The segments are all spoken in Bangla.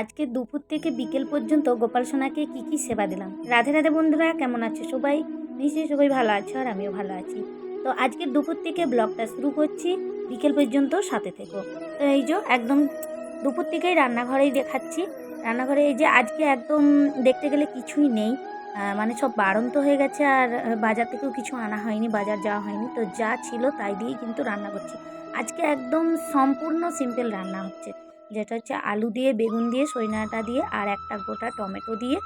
আজকে দুপুর থেকে বিকেল পর্যন্ত গোপাল সোনাকে কী কী সেবা দিলাম। রাধে রাধে বন্ধুরা, কেমন আছো সবাই? নিশ্চয়ই সবাই ভালো আছো আর আমিও ভালো আছি। তো আজকে দুপুর থেকে ব্লগটা শুরু করছি, বিকেল পর্যন্ত সাথে থেকো। তো এই যে একদম দুপুর থেকেই রান্নাঘরেই দেখাচ্ছি। রান্নাঘরে এই যে আজকে একদম দেখতে গেলে কিছুই নেই। মানে সব বাড়ন্ত হয়ে গেছে আর বাজার থেকেও কিছু আনা হয়নি, বাজার যাওয়া হয়নি। তো যা ছিল তাই দিয়েই কিন্তু রান্না করছি। আজকে একদম সম্পূর্ণ সিম্পল রান্না হচ্ছে। যেটা হচ্ছে আলু দিয়ে, বেগুন দিয়ে সইনাটা দিয়ে আর একটা গোটা টমেটো দিয়ে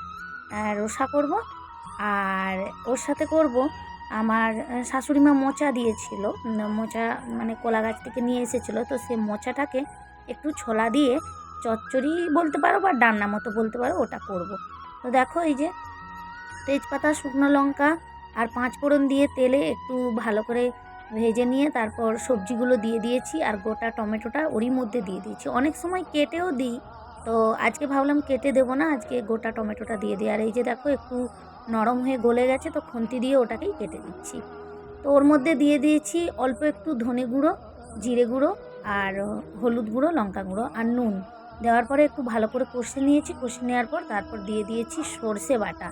রসা করব। আর ওর সাথে করব আমার শাশুড়ি মা মোচা দিয়েছিল। মোচা মানে কলা গাছ থেকে নিয়ে এসেছিল। তো সে মোচাটাকে একটু ছোলা দিয়ে চচ্চড়ি বলতে পারো বা ডান্না মতো বলতে পারো, ওটা করব। তো দেখো এই যে তেজপাতা, শুকনো লঙ্কা আর পাঁচ ফোড়ন দিয়ে তেলে একটু ভালো করে ভেজে নিয়ে তারপর সবজিগুলো দিয়ে দিয়েছি আর গোটা টমেটোটা ওরই মধ্যে দিয়ে দিয়েছি। অনেক সময় কেটেও দিই, তো আজকে ভাবলাম কেটে দেবো না, আজকে গোটা টমেটোটা দিয়ে দিই। আর এই যে দেখো একটু নরম হয়ে গলে গেছে, তো খুন্তি দিয়ে ওটাকেই কেটে দিচ্ছি। তো ওর মধ্যে দিয়ে দিয়েছি অল্প একটু ধনে গুঁড়ো, জিরে গুঁড়ো আর হলুদ গুঁড়ো, লঙ্কা গুঁড়ো আর নুন। দেওয়ার পরে একটু ভালো করে কষে নিয়েছি, কষে নেওয়ার পর তারপর দিয়ে দিয়েছি সর্ষে বাটা।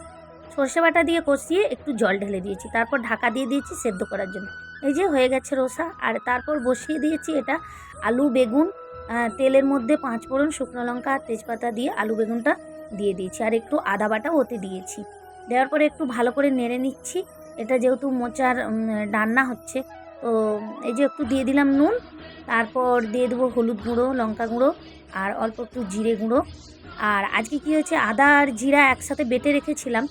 সর্ষে বাটা দিয়ে কষিয়ে একটু জল ঢেলে দিয়েছি। তারপর ঢাকা দিয়ে দিয়েছি সেদ্ধ করার জন্য। এই যে হয়ে গেছে রসা, আর তারপর বসিয়ে দিয়েছি এটা আলু বেগুন তেলের মধ্যে পাঁচ ফোড়ন শুকনো লঙ্কা আর তেজপাতা দিয়ে আলু বেগুনটা দিয়ে দিয়েছি, আর একটু আদা বাটা ওতে দিয়েছি। দেওয়ার পরে একটু ভালো করে নেড়ে নিচ্ছি, এটা যেহেতু মোচার রান্না হচ্ছে, তো এই যে একটু দিয়ে দিলাম নুন, তারপর দিয়ে দেবো হলুদ গুঁড়ো, লঙ্কা গুঁড়ো, আর অল্প একটু জিরে গুঁড়ো। আর আজকে কী হয়েছে, আদা আর জিরা একসাথে বেটে রেখেছিলাম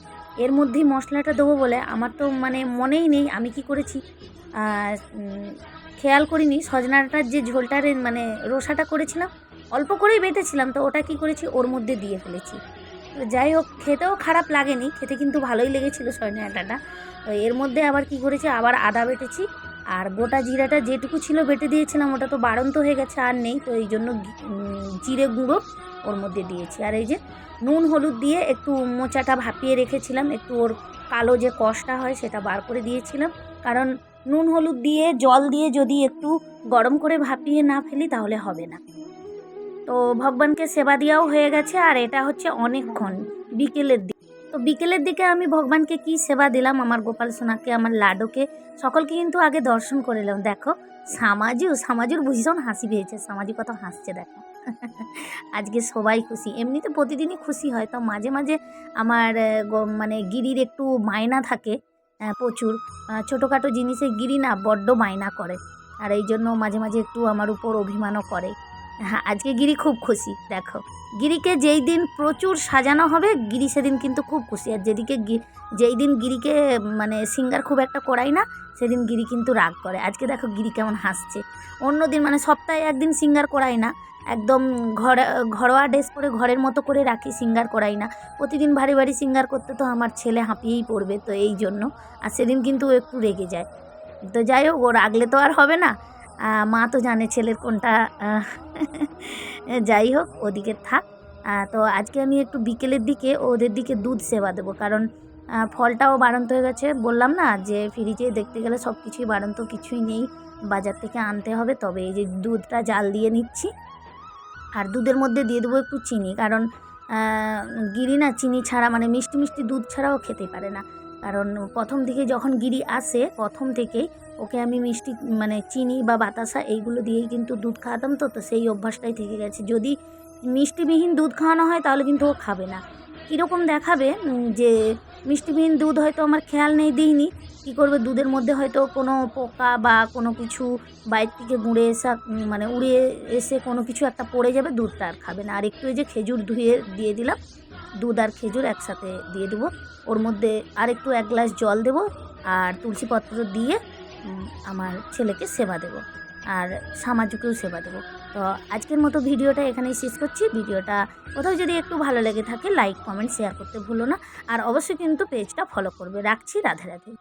এর মধ্যেই মশলাটা দেবো বলে আমার তো মানে মনেই নেই, আমি কি করেছি? খেয়াল করিনি, সজনাটার যে ঝোলটার মানে রসাটা করেছিলাম, অল্প করেই বেটেছিলাম, তো ওটা কি করেছি? ওর মধ্যে দিয়ে ফেলেছি। যাই হোক, খেতেও খারাপ লাগেনি, খেতে কিন্তু ভালোই লেগেছিলো সজনা ডাঁটাটা তো এর মধ্যে আবার কি করেছি? আবার আদা বেটেছি, আর গোটা জিরাটা যেটুকু ছিল বেটে দিয়েছিলাম, ওটা তো বাড়ন্ত হয়ে গেছে, আর নেই, তো এই জন্য জিরে গুঁড়ো ওর মধ্যে দিয়েছি। আর এই যে নুন, হলুদ দিয়ে একটু মোচাটা ভাপিয়ে রেখেছিলাম, একটু ওর কালো যে কষটা হয় সেটা বার করে দিয়েছিলাম। কারণ নুন, হলুদ দিয়ে, জল দিয়ে যদি একটু গরম করে ভাপিয়ে না ফেলি তাহলে হবে না। তো ভগবানকে সেবা দেওয়াও হয়ে গেছে, আর এটা হচ্ছে অনেকক্ষণ বিকেলের দিকে। তো বিকেলের দিকে আমি ভগবানকে কি সেবা দিলাম, আমার গোপাল সোনাকে, আমার লাডোকে, সকলকে কিন্তু আগে দর্শন করে এলাম। দেখো, সামাজু, সামাজুর ভীষণ হাসি পেয়েছে, সামাজু কত হাসছে, দেখো। আজকে সবাই খুশি। এমনিতে প্রতিদিনই খুশি হয়, তো মাঝে মাঝে আমার মানে গিরির একটু মায়না থাকে প্রচুর। ছোটোখাটো জিনিসে গিরি না, বড্ড মায়না করে। আর এই জন্য মাঝে মাঝে একটু আমার উপর অভিমানও করে। হ্যাঁ আজকে গিরি খুব খুশি, দেখো। গিরিকে যেই দিন প্রচুর সাজানো হবে, গিরি সেদিন কিন্তু খুব খুশি। আর যেদিকে যেই দিন গিরিকে মানে সিঙ্গার খুব একটা করাই না, সেদিন গিরি কিন্তু রাগ করে। আজকে দেখো গিরি কেমন হাসছে। অন্য দিন মানে সপ্তাহে একদিন সিঙ্গার করাই না। একদম ঘর, ঘরোয়া ড্রেস পরে ঘরের মতো করে রাখি, সিঙ্গার করাই না। প্রতিদিন ভারী ভারী সিঙ্গার করতে তো আমার ছেলে হাঁপিয়েই পড়বে, তো এই জন্য। আর সেদিন কিন্তু একটু রেগে যায়। তো যাই হোক, ও রাগলে তো আর হবে না। মা তো জানে ছেলের কোনটা যাই হোক, ওদিকে থাক। তো আজকে আমি একটু বিকেলের দিকে ওদের দিকে দুধ সেবা দেবো, কারণ ফলটাও বাড়ন্ত হয়ে গেছে। বললাম না যে ফ্রিজে দেখতে গেলে সব কিছুই বাড়ন্ত, কিছুই নেই। বাজার থেকে আনতে হবে, তবে এই যে দুধটা জাল দিয়ে নিচ্ছি। আর দুধের মধ্যে দিয়ে দেবো একটু চিনি, কারণ গিরি না চিনি ছাড়া মানে মিষ্টি মিষ্টি দুধ ছাড়াও খেতে পারে না। কারণ প্রথম থেকে যখন গিরি আসে, প্রথম থেকেই ওকে আমি মিষ্টি মানে চিনি বা বাতাসা এইগুলো দিয়েই কিন্তু দুধ খাওয়াতাম তো তো সেই অভ্যাসটাই থেকে গেছে। যদি মিষ্টিবিহীন দুধ খাওয়ানো হয় তাহলে কিন্তু ও খাবে না। কীরকম দেখাবে যে মিষ্টিবিহীন দুধ হয়তো আমার খেয়াল নেই, দিইনি। কী করবে, দুধের মধ্যে হয়তো কোনো পোকা বা কোনো কিছু বাইরে থেকে গুঁড়ে এসা মানে উড়ে এসে কোনো কিছু একটা পড়ে যাবে, দুধটা আর খাবে না। আর একটু এই যে খেজুর ধুয়ে দিয়ে দিলাম, দুধ আর খেজুর একসাথে দিয়ে দেবো। ওর মধ্যে আর একটু এক গ্লাস জল দেবো, আর তুলসীপত্র দিয়ে আমার ছেলেকে সেবা দেব আর সামাজিকেও সেবা দেব। তো আজকের মতো ভিডিওটা এখানেই শেষ করছি। ভিডিওটা কোথাও যদি একটু ভালো লেগে থাকে লাইক কমেন্ট শেয়ার করতে ভুলো না। আর অবশ্যই কিন্তু পেজটা ফলো করবে। রাখছি, রাধে রাধে।